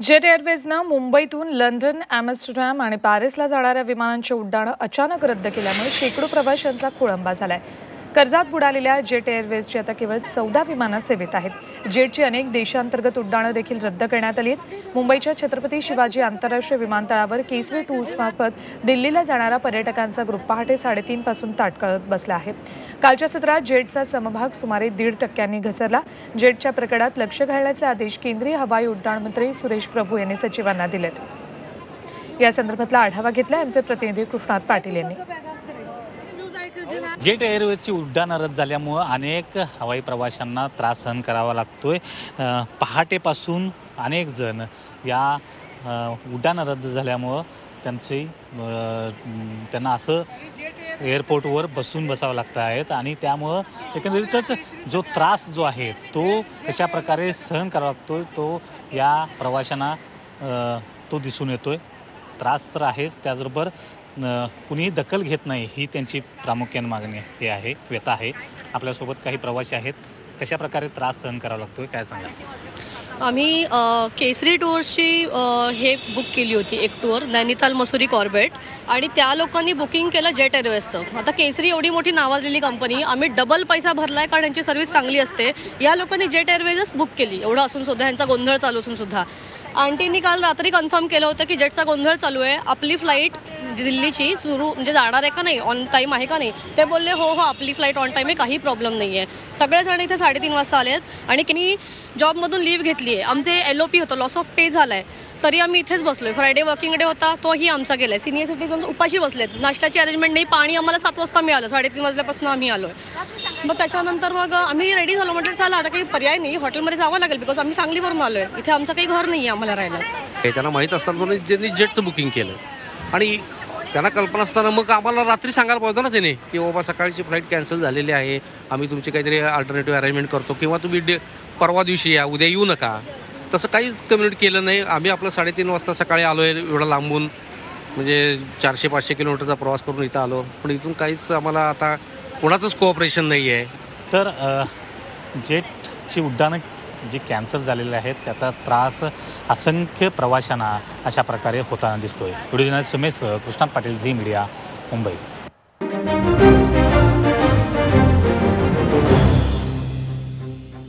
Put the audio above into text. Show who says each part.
Speaker 1: Jet एअरवेजनं मुंबईतून London Amsterdam आणि पॅरिसला जाणाऱ्या विमानांची उड्डाणं अचानक रद्द केल्यामुळे शेकडो प्रवाशांचा खोळंबा झालाय. कर्जात बुडालेल्या जेट एअरवेजची आता केवळ चौदा विमानं सेवेत आहेत. जेटची अनेक देशांतर्गत उड्डाणं देखील रद्द करण्यात आली आहेत. मुंबईच्या छत्रपती शिवाजी आंतरराष्ट्रीय विमानतळावर केसरी टूर्समार्फत दिल्लीला जाणारा पर्यटकांचा ग्रुप पहाटे साडेतीन पासून ताटकळत बसला आहे. कालच्या सत्रात जेटचा समभाग सुमारे दीड टक्क्यांनी घसरला. जेटच्या प्रकरणात लक्ष घालण्याचे आदेश केंद्रीय हवाई उड्डाण मंत्री सुरेश प्रभू यांनी सचिवांना दिलेत. या संदर्भातला आढावा घेतला आमचे प्रतिनिधी कृष्णात पाटील यांनी.
Speaker 2: जेट एअरवेजची उड्डाणं रद्द झाल्यामुळं अनेक हवाई प्रवाशांना त्रास सहन करावा लागतोय. पहाटेपासून अनेक जण या उड्डाण उड्डाणं रद्द झाल्यामुळं त्यांची त्यांना असं एअरपोर्टवर बसून बसावं लागत आहेत आणि त्यामुळं एकंदरीतच जो त्रास जो आहे तो कशा प्रकारे सहन करावा लागतो तो या प्रवाशांना तो दिसून येतोय. त्रास तर आहेच त्याचबरोबर कुणीही दखल घेत नाही ही त्यांची प्रामुख्याने मागणी हे आहे व्यथा आहे. आपल्यासोबत काही प्रवासी आहेत. कशा प्रकारे त्रास सहन करावा लागतोय काय सांगा
Speaker 3: आम्ही केसरी टूर्सची हे बुक केली होती एक टूर नैनिताल मसुरी कॉर्बेट. आणि त्या लोकांनी बुकिंग केलं जेट एअरवेजचं. आता केसरी एवढी मोठी नावाजलेली कंपनी आम्ही डबल पैसा भरला आहे कारण यांची सर्व्हिस चांगली असते. या लोकांनी जेट एअरवेजच बुक केली. एवढं असून सुद्धा यांचा गोंधळ चालू असून सुद्धा. आंटींनी काल रात्री कन्फर्म केलं होतं की जेटचा गोंधळ चालू आहे. आपली फ्लाईट दिल्लीची सुरू म्हणजे जाणार आहे का नाही? ऑन टाईम आहे का नाही? ते बोलले हो हो आपली फ्लाईट ऑन टाईम आहे. काही प्रॉब्लेम नाही आहे सगळेजण इथे साडेतीन वाजता आले आहेत आणि किनी जॉबमधून लीव्ह घेतली आहे आमचे एल ओ पी होतं. लॉस ऑफ पे झाला आहे तरी आम्ही इथेच बसलोय. फ्रायडे वर्किंग डे होता तोही आमचा गेलाय. सिनियर सिटीजन्स उपाशी बसलेत. नाश्त्याची अरेंजमेंट नाही पाणी आम्हाला सात वाजता मिळालं. साडेतीन वाजल्यापासून आम्ही आलोय. मग त्याच्यानंतर मग आम्ही रेडी झालो. म्हटलं चला आता काही पर्याय नाही. हॉटेलमध्ये जावं लागेल बिकॉज आम्ही सांगलीवरून आलोय. इथे आमचं काही घर नाही आहे आम्हाला राहायला.
Speaker 4: हे त्यांना माहीत असताना ज्यांनी जेटचं बुकिंग केलं. आणि त्यांना कल्पना असताना मग आम्हाला रात्री सांगायला पाहिजे ना त्याने की बाबा सकाळची फ्लाईट कॅन्सल झालेली आहे. आम्ही तुमची काहीतरी अल्टरनेटिव्ह अरेंजमेंट करतो. किंवा तुम्ही डे परवा दिवशी या उद्या येऊ नका. तसं काहीच कम्युनिट केलं नाही. आम्ही आपलं साडेतीन वाजता सकाळी आलो आहे एवढं लांबून. म्हणजे चारशे पाचशे किलोमीटरचा प्रवास करून इथं आलो. पण इथून काहीच आम्हाला आता कोणाचंच कोऑपरेशन नाही आहे
Speaker 2: तर जेटची उड्डाणं जी कॅन्सल झालेली आहेत त्याचा त्रास असंख्य प्रवाशांना अशा प्रकारे होताना दिसतोय. Video Sumesh Krishnat Patil Zee media Mumbai.